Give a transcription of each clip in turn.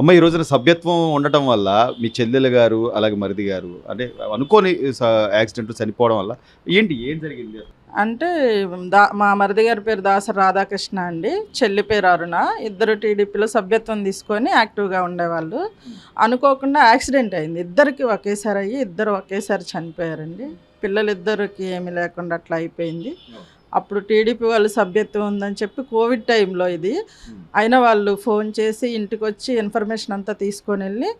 అమ్మ ఈ రోజున సభ్యత్వం ఉండటం వల్ల మీ చెల్లెలు గారు అలాగే మరిది గారు అంటే అనుకోని యాక్సిడెంట్ చనిపోవడం వల్ల ఏంటి ఏం జరిగింది? అంటే దా మా మరిది గారి పేరు దాసరి రాధాకృష్ణ అండి. చెల్లి పేరు అరుణ. ఇద్దరు టీడీపీలో సభ్యత్వం తీసుకొని యాక్టివ్గా ఉండేవాళ్ళు. అనుకోకుండా యాక్సిడెంట్ అయింది. ఇద్దరికి ఒకేసారి అయ్యి ఇద్దరు ఒకేసారి చనిపోయారండి. పిల్లలు ఇద్దరికి ఏమీ లేకుండా అట్లా అయిపోయింది. అప్పుడు టీడీపీ వాళ్ళు సభ్యత్వం ఉందని చెప్పి కోవిడ్ టైంలో ఇది. అయినా వాళ్ళు ఫోన్ చేసి ఇంటికి వచ్చి ఇన్ఫర్మేషన్ అంతా తీసుకొని వెళ్ళి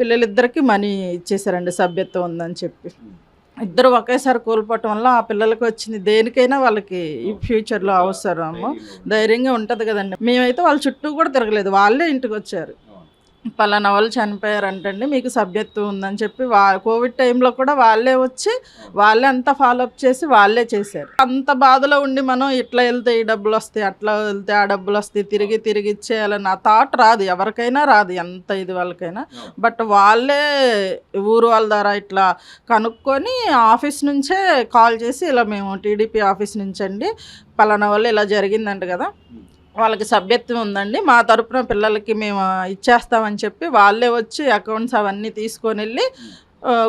పిల్లలిద్దరికి మనీ ఇచ్చేసారండి సభ్యత్వం ఉందని చెప్పి. ఇద్దరు ఒకేసారి కోల్పోవటం వల్ల ఆ పిల్లలకి వచ్చింది. దేనికైనా వాళ్ళకి ఈ ఫ్యూచర్లో అవసరము. ధైర్యంగా ఉంటుంది కదండి. మేమైతే వాళ్ళ చుట్టూ కూడా తిరగలేదు. వాళ్ళే ఇంటికి వచ్చారు పలానా వాళ్ళు చనిపోయారంటండి మీకు సభ్యత్వం ఉందని చెప్పి వా కోవిడ్ టైంలో కూడా వాళ్ళే వచ్చి వాళ్ళే అంతా ఫాలోఅప్ చేసి వాళ్ళే చేశారు. అంత బాధలో ఉండి మనం ఇట్లా వెళ్తే ఈ డబ్బులు వస్తాయి అట్లా వెళ్తే ఆ డబ్బులు వస్తాయి తిరిగి తిరిగి ఇచ్చేయాలని ఆ థాట్ రాదు ఎవరికైనా రాదు ఎంత ఇది వాళ్ళకైనా. బట్ వాళ్ళే ఊరు వాళ్ళ ద్వారా ఇట్లా కనుక్కొని ఆఫీస్ నుంచే కాల్ చేసి ఇలా మేము టీడీపీ ఆఫీస్ నుంచి అండి పలానా వాళ్ళు ఇలా జరిగిందంట కదా. వాళ్ళకి సభ్యత్వం ఉందండి. మా తరపున పిల్లలకి మేము ఇచ్చేస్తామని చెప్పి వాళ్ళే వచ్చి అకౌంట్స్ అవన్నీ తీసుకొని వెళ్ళి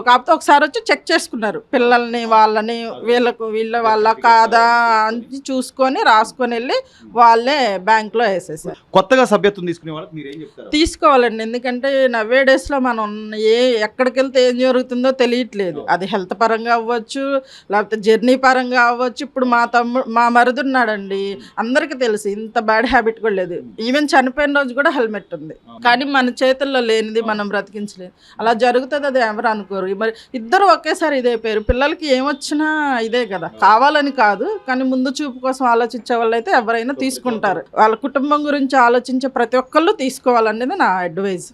కాకపోతే ఒకసారి వచ్చి చెక్ చేసుకున్నారు. పిల్లల్ని వాళ్ళని వీళ్ళకు వీళ్ళ వాళ్ళ కాదా అని చూసుకొని రాసుకొని వెళ్ళి వాళ్ళే బ్యాంక్లో వేసేసారు. కొత్తగా సభ్యత్వం తీసుకునే వాళ్ళకి మీరు ఏం చెప్తారు? తీసుకోవాలండి. ఎందుకంటే నవ్వే డేస్లో మనం ఏ ఎక్కడికి వెళ్తే ఏం జరుగుతుందో తెలియట్లేదు. అది హెల్త్ పరంగా అవ్వచ్చు లేకపోతే జర్నీ పరంగా అవ్వచ్చు. ఇప్పుడు మా తమ్ముడు మా మరుదు ఉన్నాడండి. అందరికీ తెలుసు ఇంత బ్యాడ్ హ్యాబిట్ కూడా లేదు. ఈవెన్ చనిపోయిన రోజు కూడా హెల్మెట్ ఉంది. కానీ మన చేతుల్లో లేనిది మనం బ్రతికించలేదు అలా జరుగుతుంది అది ఎవరు అనుకోరు మరి ఇద్దరు ఒకేసారి ఇదే పేరు. పిల్లలకి ఏమొచ్చినా ఇదే కదా. కావాలని కాదు కానీ ముందు చూపు కోసం ఆలోచించే వాళ్ళైతే ఎవరైనా తీసుకుంటారు. వాళ్ళ కుటుంబం గురించి ఆలోచించే ప్రతి ఒక్కళ్ళు తీసుకోవాలనేది నా అడ్వైజ్.